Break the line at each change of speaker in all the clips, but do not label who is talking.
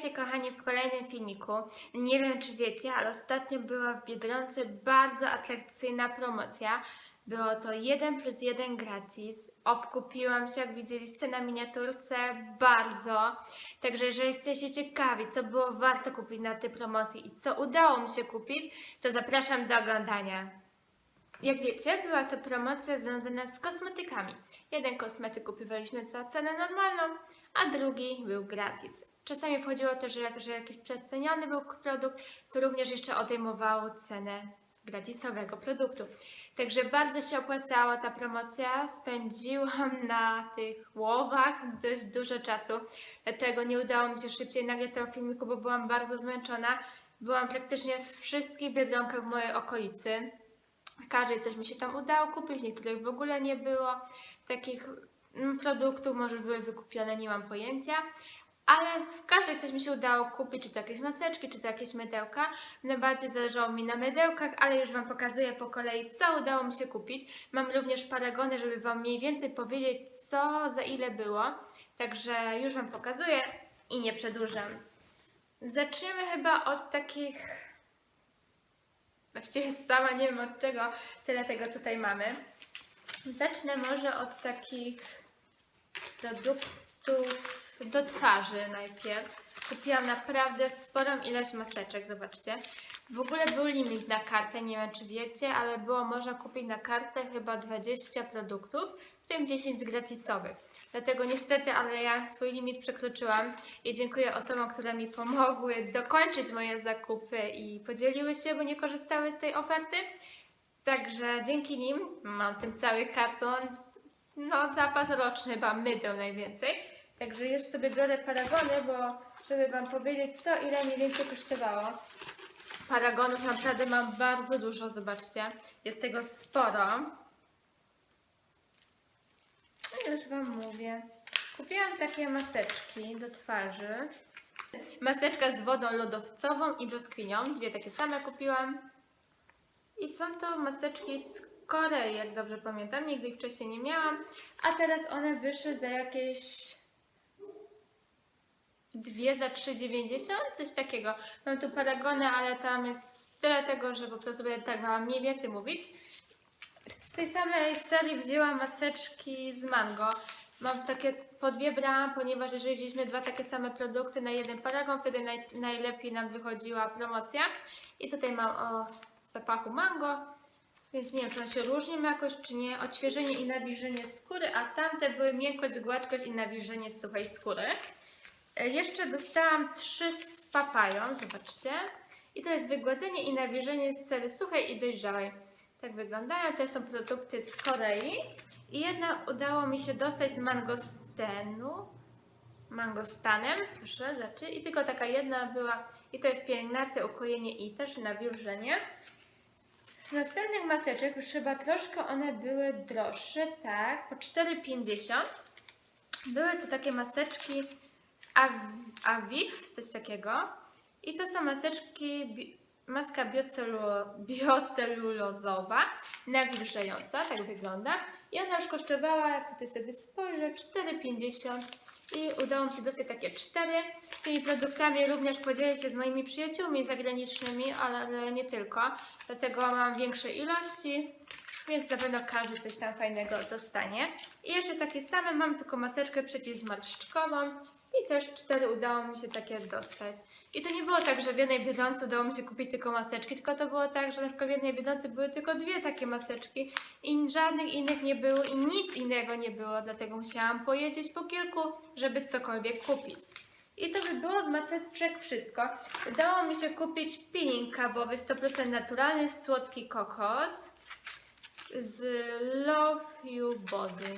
Witajcie kochani w kolejnym filmiku. Nie wiem czy wiecie, ale ostatnio była w Biedronce bardzo atrakcyjna promocja. Było to 1 plus 1 gratis. Obkupiłam się, jak widzieliście na miniaturce, bardzo. Także jeżeli jesteście ciekawi, co było warto kupić na tej promocji i co udało mi się kupić, to zapraszam do oglądania. Jak wiecie, była to promocja związana z kosmetykami. Jeden kosmetyk kupowaliśmy za cenę normalną, a drugi był gratis. Czasami wchodziło też, że że jakiś przeceniony był produkt, to również jeszcze odejmowało cenę gratisowego produktu. Także bardzo się opłacała ta promocja. Spędziłam na tych łowach dość dużo czasu, dlatego nie udało mi się szybciej nagrać tego filmiku, bo byłam bardzo zmęczona. Byłam praktycznie w wszystkich biedronkach w mojej okolicy. Każdej coś mi się tam udało kupić, niektórych w ogóle nie było. Takich mm, produktów może były wykupione, nie mam pojęcia. Ale w każdej coś mi się udało kupić, czy to jakieś maseczki, czy to jakieś mydełka. Najbardziej zależało mi na mydełkach, ale już Wam pokazuję po kolei, co udało mi się kupić. Mam również paragony, żeby Wam mniej więcej powiedzieć, co za ile było. Także już Wam pokazuję i nie przedłużam. Zaczniemy chyba od takich Właściwie sama nie wiem od czego tyle tego tutaj mamy. Zacznę może od takich produktów do twarzy najpierw. Kupiłam naprawdę sporą ilość maseczek, zobaczcie. W ogóle był limit na kartę, nie wiem czy wiecie, ale było można kupić na kartę chyba 20 produktów, w tym 10 gratisowych. Dlatego niestety, ale ja swój limit przekroczyłam i dziękuję osobom, które mi pomogły dokończyć moje zakupy i podzieliły się, bo nie korzystały z tej oferty. Także dzięki nim mam ten cały karton, no zapas roczny chyba mydeł najwięcej. Także już sobie biorę paragony, bo żeby Wam powiedzieć co ile mniej więcej kosztowało. Paragonów naprawdę mam bardzo dużo, zobaczcie. Jest tego sporo. No już Wam mówię. Kupiłam takie maseczki do twarzy. Maseczka z wodą lodowcową i brzoskwinią. Dwie takie same kupiłam. I są to maseczki z Korei, jak dobrze pamiętam. Nigdy ich wcześniej nie miałam. A teraz one wyszły za jakieś dwie za 3,90? Coś takiego. Mam tu paragony, ale tam jest tyle tego, że po prostu będę tak wam mniej więcej mówić. Z tej samej serii wzięłam maseczki z mango. Mam takie po dwie brałam, ponieważ jeżeli wzięliśmy dwa takie same produkty na jeden paragon, wtedy naj, najlepiej nam wychodziła promocja. I tutaj mam o zapachu mango, więc nie wiem, czy one się różnią jakoś, czy nie. Odświeżenie i nawilżenie skóry, a tamte były miękkość, gładkość i nawilżenie suchej skóry. E, Jeszcze dostałam trzy z papają, zobaczcie. I to jest wygładzenie i nawilżenie cery suchej i dojrzałej. Tak wyglądają. To są produkty z Korei. I jedna udało mi się dostać z mangostenu. Mangostanem, proszę, rzeczy. I tylko taka jedna była. I to jest pielęgnacja, ukojenie i też nawilżenie. Z następnych maseczek już chyba troszkę one były droższe, tak, po 4,50. Były to takie maseczki z Av- Aviv, coś takiego. I to są maseczki, maska biocelu- biocelulozowa, nawilżająca, tak wygląda. I ona już kosztowała, jak tutaj sobie spojrzę, 4,50 i udało mi się dostać takie cztery. Tymi produktami również podzielę się z moimi przyjaciółmi zagranicznymi, ale nie tylko. Dlatego mam większe ilości, więc na pewno każdy coś tam fajnego dostanie. I jeszcze takie same mam, tylko maseczkę przeciwzmarszczkową i też cztery udało mi się takie dostać. I to nie było tak, że w jednej Biedronce udało mi się kupić tylko maseczki, tylko to było tak, że na przykład w jednej Biedronce były tylko dwie takie maseczki i żadnych innych nie było i nic innego nie było, dlatego musiałam pojeździć po kilku, żeby cokolwiek kupić. I to by było z maseczek wszystko. Udało mi się kupić peeling kawowy 100% naturalny, słodki kokos z Love You Body.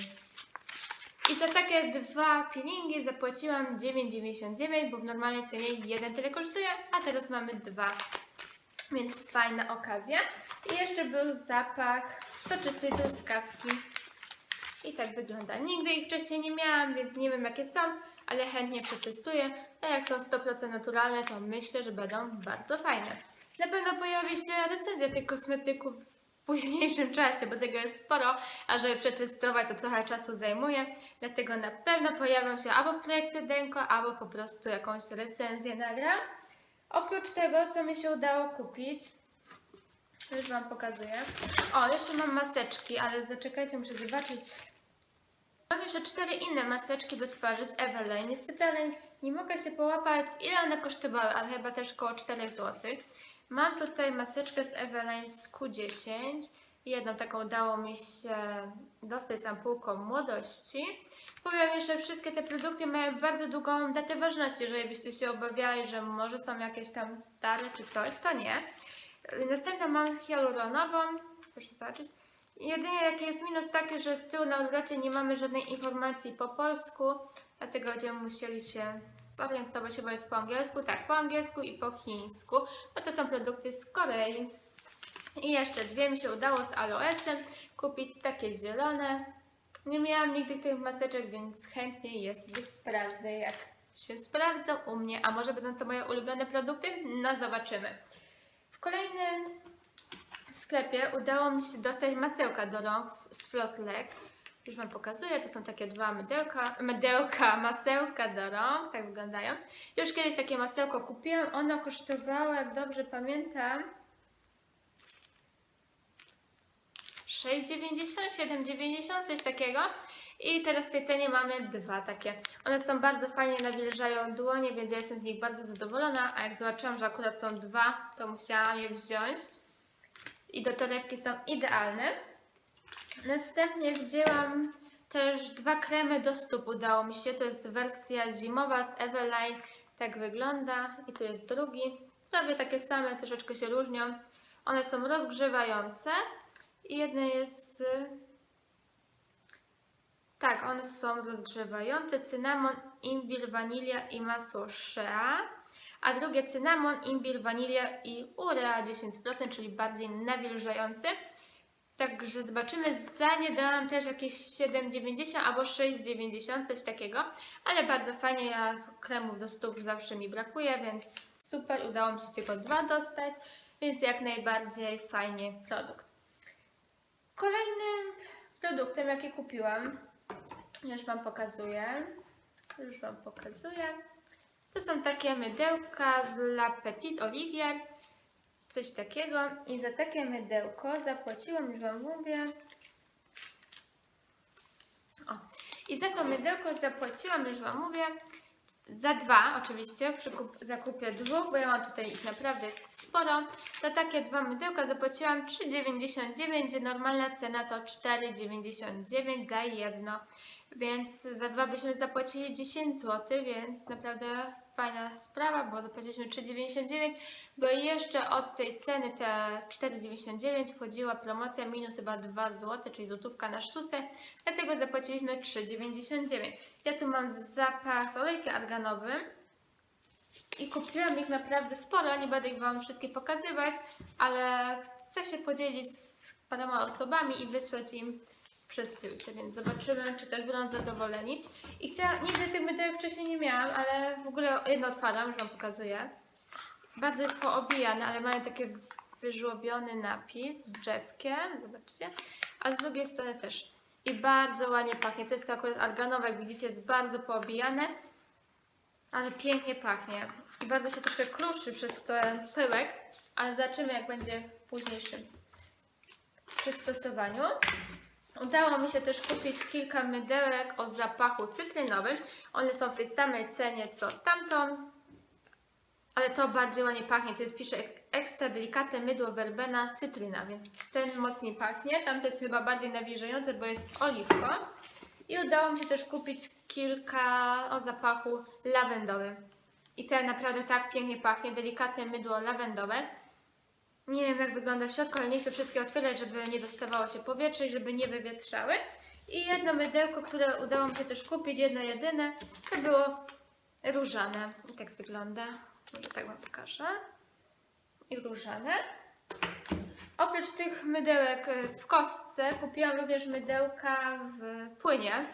I za takie dwa peelingi zapłaciłam 9,99, bo w normalnej cenie jeden tyle kosztuje, a teraz mamy dwa. Więc fajna okazja. I jeszcze był zapach soczystej truskawki. I tak wygląda. Nigdy ich wcześniej nie miałam, więc nie wiem jakie są, ale chętnie przetestuję. A jak są 100% naturalne, to myślę, że będą bardzo fajne. Na pewno pojawi się recenzja tych kosmetyków późniejszym czasie, bo tego jest sporo, a żeby przetestować to trochę czasu zajmuje, dlatego na pewno pojawią się albo w projekcie Denko, albo po prostu jakąś recenzję nagram. Oprócz tego, co mi się udało kupić, już Wam pokazuję. O, jeszcze mam maseczki, ale zaczekajcie, muszę zobaczyć. Mam jeszcze cztery inne maseczki do twarzy z Eveline. Niestety, ale nie mogę się połapać, ile one kosztowały, ale chyba też około 4 zł. Mam tutaj maseczkę z Eveline z Q10. Jedną taką udało mi się dostać z ampułką młodości. Powiem jeszcze, wszystkie te produkty mają bardzo długą datę ważności, jeżeli byście się obawiali, że może są jakieś tam stare czy coś, to nie. Następną mam hialuronową, proszę zobaczyć. Jedynie jaki jest minus taki, że z tyłu na odwrocie nie mamy żadnej informacji po polsku, dlatego będziemy musieli się zorientować, chyba jest po angielsku, tak, po angielsku i po chińsku, bo to są produkty z Korei. I jeszcze dwie mi się udało z aloesem kupić, takie zielone. Nie miałam nigdy tych maseczek, więc chętnie je sobie sprawdzę, jak się sprawdzą u mnie, a może będą to moje ulubione produkty? No zobaczymy. W kolejnym sklepie udało mi się dostać masełka do rąk z Flosslek. Już Wam pokazuję, to są takie dwa mydełka, mydełka, masełka do rąk, tak wyglądają. Już kiedyś takie masełko kupiłam, ono kosztowało, jak dobrze pamiętam, 6,90, 7,90, coś takiego. I teraz w tej cenie mamy dwa takie. One są bardzo fajnie nawilżają dłonie, więc ja jestem z nich bardzo zadowolona. A jak zobaczyłam, że akurat są dwa, to musiałam je wziąć. I do torebki są idealne. Następnie wzięłam też dwa kremy do stóp, udało mi się. To jest wersja zimowa z Eveline. Tak wygląda. I tu jest drugi. Prawie takie same, troszeczkę się różnią. One są rozgrzewające. I jedne jest... Tak, one są rozgrzewające. Cynamon, imbir, wanilia i masło shea. A drugie cynamon, imbir, wanilia i urea 10%, czyli bardziej nawilżający. Także zobaczymy. Za dałam też jakieś 7,90 albo 6,90, coś takiego. Ale bardzo fajnie, ja kremów do stóp zawsze mi brakuje, więc super. Udało mi się tylko dwa dostać, więc jak najbardziej fajnie produkt. Kolejnym produktem, jaki kupiłam, już Wam pokazuję. Już Wam pokazuję. To są takie mydełka z La Petite Olivier. Coś takiego. I za takie mydełko zapłaciłam, już Wam mówię. O. I za to mydełko zapłaciłam, już Wam mówię. Za dwa, oczywiście, przy kup- zakupie dwóch, bo ja mam tutaj ich naprawdę sporo. Za takie dwa mydełka zapłaciłam 3,99, gdzie normalna cena to 4,99 za jedno. Więc za dwa byśmy zapłacili 10 zł, więc naprawdę fajna sprawa, bo zapłaciliśmy 3,99, bo jeszcze od tej ceny te 4,99 wchodziła promocja minus chyba 2 zł, czyli złotówka na sztuce, dlatego zapłaciliśmy 3,99. Ja tu mam zapas olejki arganowym i kupiłam ich naprawdę sporo, nie będę ich Wam wszystkie pokazywać, ale chcę się podzielić z paroma osobami i wysłać im przesyłce, więc zobaczymy, czy też będą zadowoleni. I chciałam, nigdy tych mydełek wcześniej nie miałam, ale w ogóle jedno otwaram, już Wam pokazuję. Bardzo jest poobijane, ale mają taki wyżłobiony napis z drzewkiem, zobaczcie. A z drugiej strony też. I bardzo ładnie pachnie. To jest to akurat arganowe, jak widzicie, jest bardzo poobijane, ale pięknie pachnie. I bardzo się troszkę kruszy przez ten pyłek, ale zobaczymy, jak będzie w późniejszym przystosowaniu. Udało mi się też kupić kilka mydełek o zapachu cytrynowym. One są w tej samej cenie co tamtą, ale to bardziej ładnie pachnie. To jest pisze ek- ekstra delikatne mydło werbena cytryna, więc ten mocniej pachnie. Tamto jest chyba bardziej nawilżające, bo jest oliwką. I udało mi się też kupić kilka o zapachu lawendowym. I ten naprawdę tak pięknie pachnie. Delikatne mydło lawendowe. Nie wiem jak wygląda w środku, ale nie chcę wszystkie otwierać, żeby nie dostawało się powietrze i żeby nie wywietrzały. I jedno mydełko, które udało mi się też kupić, jedno jedyne, to było różane. I tak wygląda. Może tak Wam pokażę. I różane. Oprócz tych mydełek y, w kostce kupiłam również mydełka w płynie.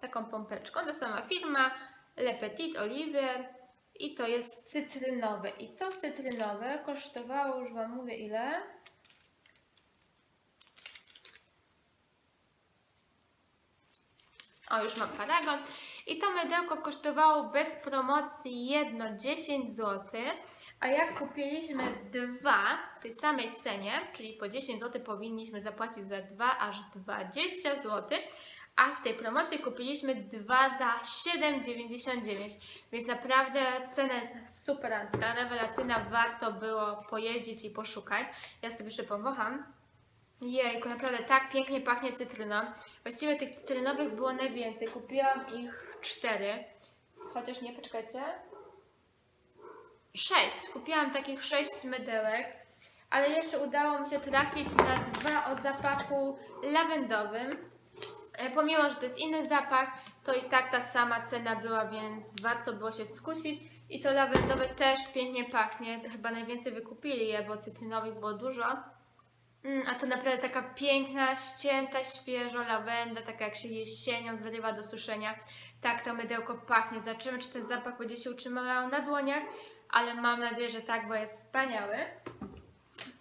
Taką pompeczką. To sama firma Le Petit Olivier. I to jest cytrynowe. I to cytrynowe kosztowało, już Wam mówię ile. O, już mam paragon. I to mydełko kosztowało bez promocji jedno 10 zł. A jak kupiliśmy dwa w tej samej cenie, czyli po 10 zł powinniśmy zapłacić za dwa aż 20 zł, a w tej promocji kupiliśmy dwa za 7,99, więc naprawdę cena jest superancka, rewelacyjna, warto było pojeździć i poszukać. Ja sobie jeszcze powącham. Jejku, naprawdę tak pięknie pachnie cytryną. Właściwie tych cytrynowych było najwięcej, kupiłam ich cztery, chociaż nie, poczekajcie, sześć. Kupiłam takich sześć mydełek, ale jeszcze udało mi się trafić na dwa o zapachu lawendowym. E, Pomimo, że to jest inny zapach, to i tak ta sama cena była, więc warto było się skusić. I to lawendowe też pięknie pachnie. Chyba najwięcej wykupili je, bo cytrynowych było dużo. Mm, a to naprawdę taka piękna, ścięta, świeżo lawenda, taka jak się jesienią zrywa do suszenia. Tak to mydełko pachnie. Zobaczymy, czy ten zapach będzie się utrzymywał na dłoniach, ale mam nadzieję, że tak, bo jest wspaniały.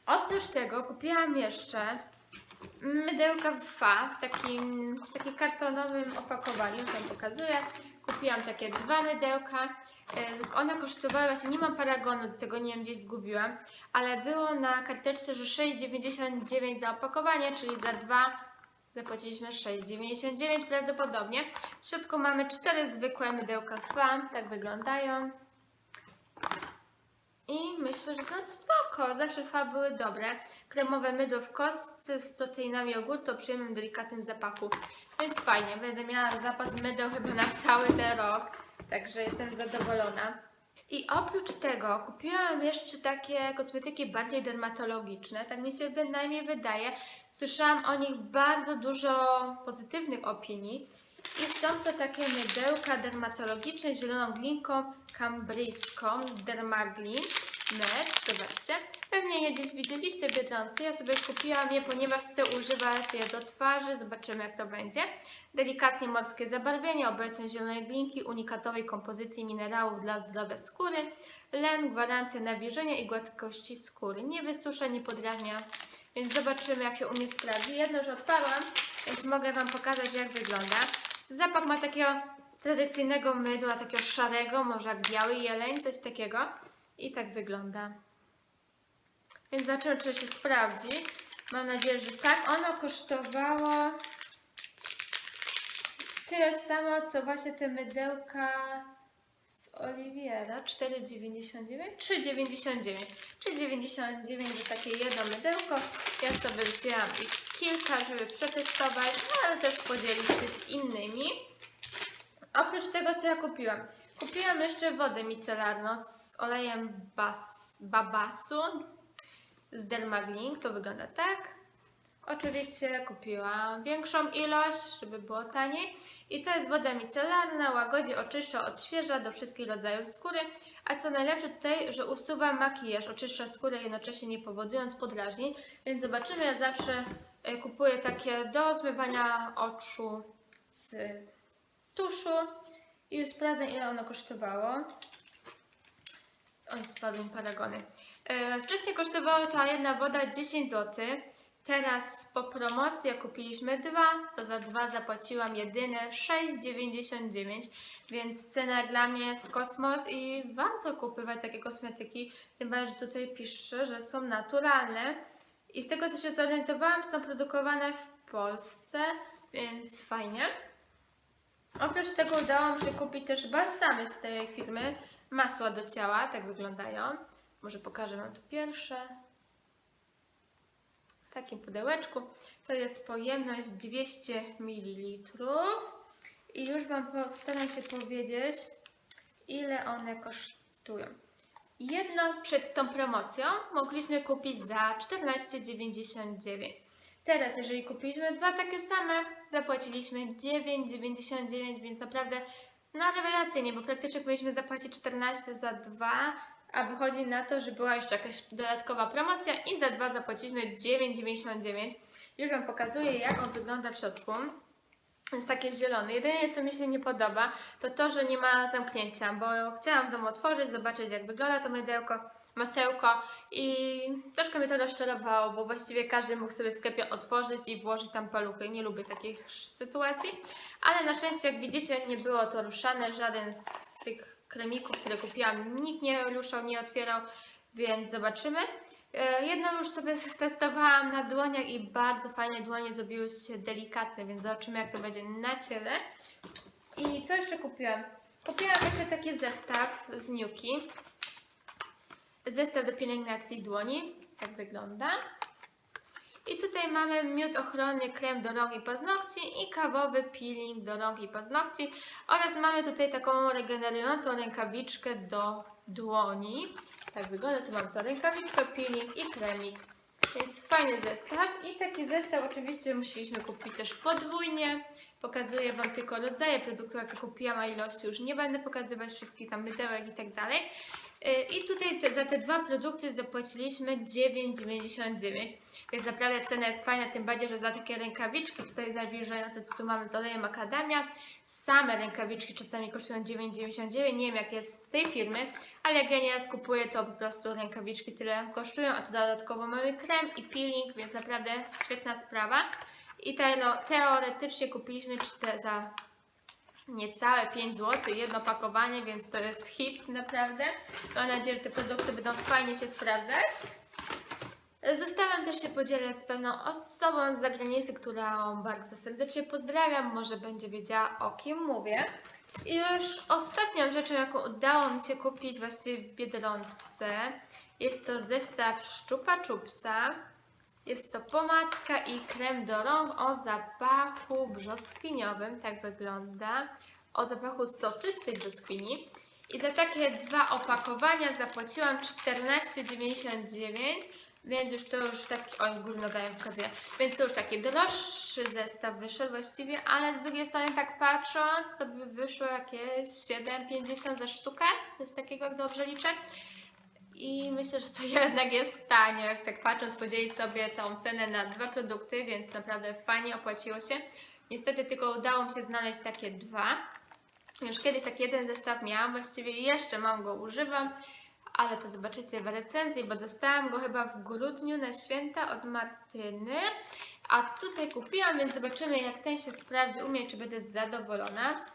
Oprócz tego kupiłam jeszcze mydełka fa w takim, w takim kartonowym opakowaniu, tam pokazuję. Kupiłam takie dwa mydełka. E, One kosztowały, właśnie nie mam paragonu, do tego nie wiem, gdzieś zgubiłam, ale było na karteczce, że 6,99 za opakowanie, czyli za dwa zapłaciliśmy 6,99 prawdopodobnie. W środku mamy cztery zwykłe mydełka fa, tak wyglądają. Myślę, że to spoko. Zawsze fa były dobre. Kremowe mydło w kostce z proteinami jogurtu o przyjemnym, delikatnym zapachu. Więc fajnie. Będę miała zapas mydeł chyba na cały ten rok. Także jestem zadowolona. I oprócz tego kupiłam jeszcze takie kosmetyki bardziej dermatologiczne. Tak mi się bynajmniej wydaje. Słyszałam o nich bardzo dużo pozytywnych opinii. I są to takie mydełka dermatologiczne z zieloną glinką kambryjską z Dermaglin. Net, zobaczcie. Pewnie je gdzieś widzieliście w. Ja sobie kupiłam je, ponieważ chcę używać je do twarzy. Zobaczymy jak to będzie. Delikatnie morskie zabarwienie, obecność zielonej glinki, unikatowej kompozycji minerałów dla zdrowia skóry. Len, gwarancja nawilżenia i gładkości skóry. Nie wysusza, nie podrażnia. Więc zobaczymy jak się u mnie sprawdzi. Jedno już otwarłam, więc mogę Wam pokazać jak wygląda. Zapach ma takiego tradycyjnego mydła, takiego szarego, może jak biały jeleń, coś takiego. I tak wygląda. Więc zobaczymy, czy się sprawdzi. Mam nadzieję, że tak. Ono kosztowało tyle samo, co właśnie te mydełka z Oliwiera. 4,99? 3,99. 3,99 za takie jedno mydełko. Ja sobie wzięłam ich kilka, żeby przetestować, no ale też podzielić się z innymi. Oprócz tego, co ja kupiłam. Kupiłam jeszcze wodę micelarną olejem bas, babasu z Dermaglin. To wygląda tak. Oczywiście kupiłam większą ilość, żeby było taniej. I to jest woda micelarna, łagodzi, oczyszcza, odświeża do wszystkich rodzajów skóry. A co najlepsze tutaj, że usuwa makijaż, oczyszcza skórę jednocześnie nie powodując podrażnień. Więc zobaczymy, ja zawsze e, kupuję takie do zmywania oczu z tuszu. I już sprawdzę ile ono kosztowało. Oj, spadły paragony. E, wcześniej kosztowała ta jedna woda 10 zł. Teraz po promocji, jak kupiliśmy dwa, to za dwa zapłaciłam jedyne 6,99, więc cena dla mnie jest kosmos i warto kupować takie kosmetyki, tym bardziej, że tutaj pisze, że są naturalne i z tego co się zorientowałam, są produkowane w Polsce, więc fajnie. Oprócz tego udało mi się kupić też balsamy z tej firmy, masła do ciała, tak wyglądają. Może pokażę Wam tu pierwsze w takim pudełeczku. To jest pojemność 200 ml. I już Wam postaram się powiedzieć, ile one kosztują. Jedno przed tą promocją mogliśmy kupić za 14,99. Teraz, jeżeli kupiliśmy dwa takie same, zapłaciliśmy 9,99, więc naprawdę na rewelacyjnie, bo praktycznie powinniśmy zapłacić 14 za dwa, a wychodzi na to, że była jeszcze jakaś dodatkowa promocja i za dwa zapłaciliśmy 9,99. Już Wam pokazuję, jak on wygląda w środku. Jest takie zielone. Jedynie co mi się nie podoba, to to, że nie ma zamknięcia, bo chciałam w domu otworzyć, zobaczyć jak wygląda to mydełko. Masełko i troszkę mnie to rozczarowało, bo właściwie każdy mógł sobie w sklepie otworzyć i włożyć tam paluchy. Nie lubię takich sytuacji, ale na szczęście jak widzicie nie było to ruszane, żaden z tych kremików, które kupiłam, nikt nie ruszał, nie otwierał, więc zobaczymy. E, Jedno już sobie testowałam na dłoniach i bardzo fajnie dłonie zrobiły się delikatne, więc zobaczymy jak to będzie na ciele. I co jeszcze kupiłam? Kupiłam jeszcze taki zestaw z Nuki. Zestaw do pielęgnacji dłoni. Tak wygląda. I tutaj mamy miód ochronny, krem do rąk i paznokci i kawowy peeling do rąk i paznokci. Oraz mamy tutaj taką regenerującą rękawiczkę do dłoni. Tak wygląda, tu mam to rękawiczkę, peeling i kremik. Więc fajny zestaw. I taki zestaw oczywiście musieliśmy kupić też podwójnie. Pokazuję Wam tylko rodzaje produktów, jakie kupiłam, a ilości już nie będę pokazywać wszystkich tam mydełek i tak dalej. Yy, I tutaj te, za te dwa produkty zapłaciliśmy 9,99. Więc naprawdę cena jest fajna, tym bardziej, że za takie rękawiczki tutaj nawilżające, co tu mamy z olejem Macadamia, same rękawiczki czasami kosztują 9,99. Nie wiem jak jest z tej firmy, ale jak ja nieraz kupuję, to po prostu rękawiczki tyle kosztują, a tu dodatkowo mamy krem i peeling, więc naprawdę świetna sprawa. I te, teoretycznie kupiliśmy czte, za niecałe 5 zł, jedno pakowanie, więc to jest hit naprawdę. Mam nadzieję, że te produkty będą fajnie się sprawdzać. Zestawem też się podzielę z pewną osobą z zagranicy, którą bardzo serdecznie pozdrawiam, może będzie wiedziała o kim mówię. I już ostatnią rzeczą, jaką udało mi się kupić właśnie w Biedronce, jest to zestaw Szczupa Czupsa. Jest to pomadka i krem do rąk o zapachu brzoskwiniowym, tak wygląda, o zapachu soczystej brzoskwini. I za takie dwa opakowania zapłaciłam 14,99 więc już to już taki, oj górno daję wskazuje, więc to już taki droższy zestaw wyszedł właściwie, ale z drugiej strony tak patrząc, to by wyszło jakieś 7,50 za sztukę, coś takiego jak dobrze liczę. I myślę, że to jednak jest tanio, jak tak patrząc, podzielić sobie tą cenę na dwa produkty, więc naprawdę fajnie opłaciło się. Niestety tylko udało mi się znaleźć takie dwa. Już kiedyś taki jeden zestaw miałam, właściwie jeszcze mam go, używam, ale to zobaczycie w recenzji, bo dostałam go chyba w grudniu na święta od Martyny. A tutaj kupiłam, więc zobaczymy jak ten się sprawdzi u czy będę zadowolona.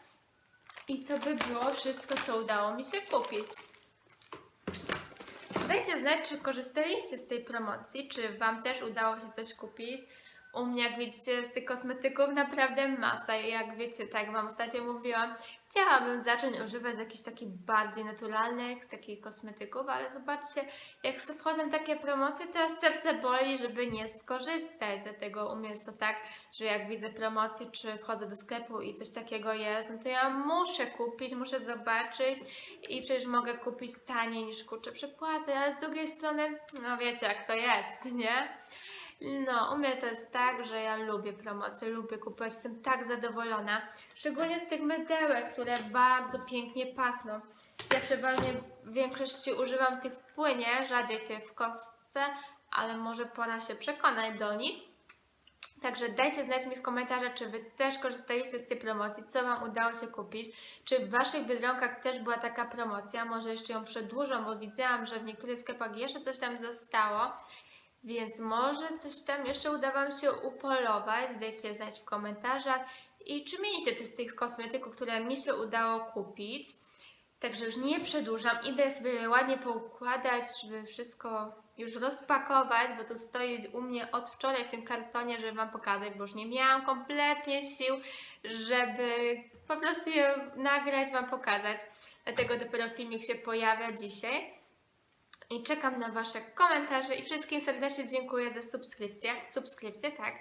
I to by było wszystko, co udało mi się kupić. Dajcie znać, czy korzystaliście z tej promocji, czy Wam też udało się coś kupić. U mnie, jak widzicie, z tych kosmetyków naprawdę masa. I jak wiecie, tak jak Wam ostatnio mówiłam, chciałabym zacząć używać jakichś takich bardziej naturalnych, takich kosmetyków, ale zobaczcie, jak wchodzą takie promocje, to aż serce boli, żeby nie skorzystać. Dlatego u mnie jest to tak, że jak widzę promocje, czy wchodzę do sklepu i coś takiego jest, no to ja muszę kupić, muszę zobaczyć i przecież mogę kupić taniej niż kurczę przepłacę, ale z drugiej strony, no wiecie jak to jest, nie? No, u mnie to jest tak, że ja lubię promocje, lubię kupować, jestem tak zadowolona. Szczególnie z tych mydełek, które bardzo pięknie pachną. Ja przeważnie w większości używam tych w płynie, rzadziej tych w kostce, ale może pora się przekonać do nich. Także dajcie znać mi w komentarzach, czy Wy też korzystaliście z tej promocji, co Wam udało się kupić, czy w Waszych Biedronkach też była taka promocja, może jeszcze ją przedłużą, bo widziałam, że w niektórych sklepach jeszcze coś tam zostało. Więc może coś tam jeszcze uda Wam się upolować. Dajcie znać w komentarzach. I czy mieliście coś z tych kosmetyków, które mi się udało kupić. Także już nie przedłużam. Idę sobie ładnie poukładać, żeby wszystko już rozpakować, bo to stoi u mnie od wczoraj w tym kartonie, żeby Wam pokazać, bo już nie miałam kompletnie sił, żeby po prostu je nagrać, Wam pokazać. Dlatego dopiero filmik się pojawia dzisiaj i czekam na Wasze komentarze i wszystkim serdecznie dziękuję za subskrypcję, subskrypcję, tak.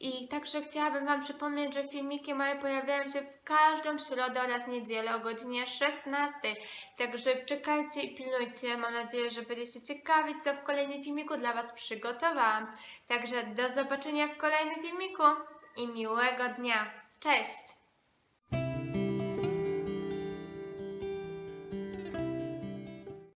I także chciałabym Wam przypomnieć, że filmiki moje pojawiają się w każdą środę oraz niedzielę o godzinie 16. Także czekajcie i pilnujcie. Mam nadzieję, że będziecie ciekawi, co w kolejnym filmiku dla Was przygotowałam. Także do zobaczenia w kolejnym filmiku i miłego dnia. Cześć!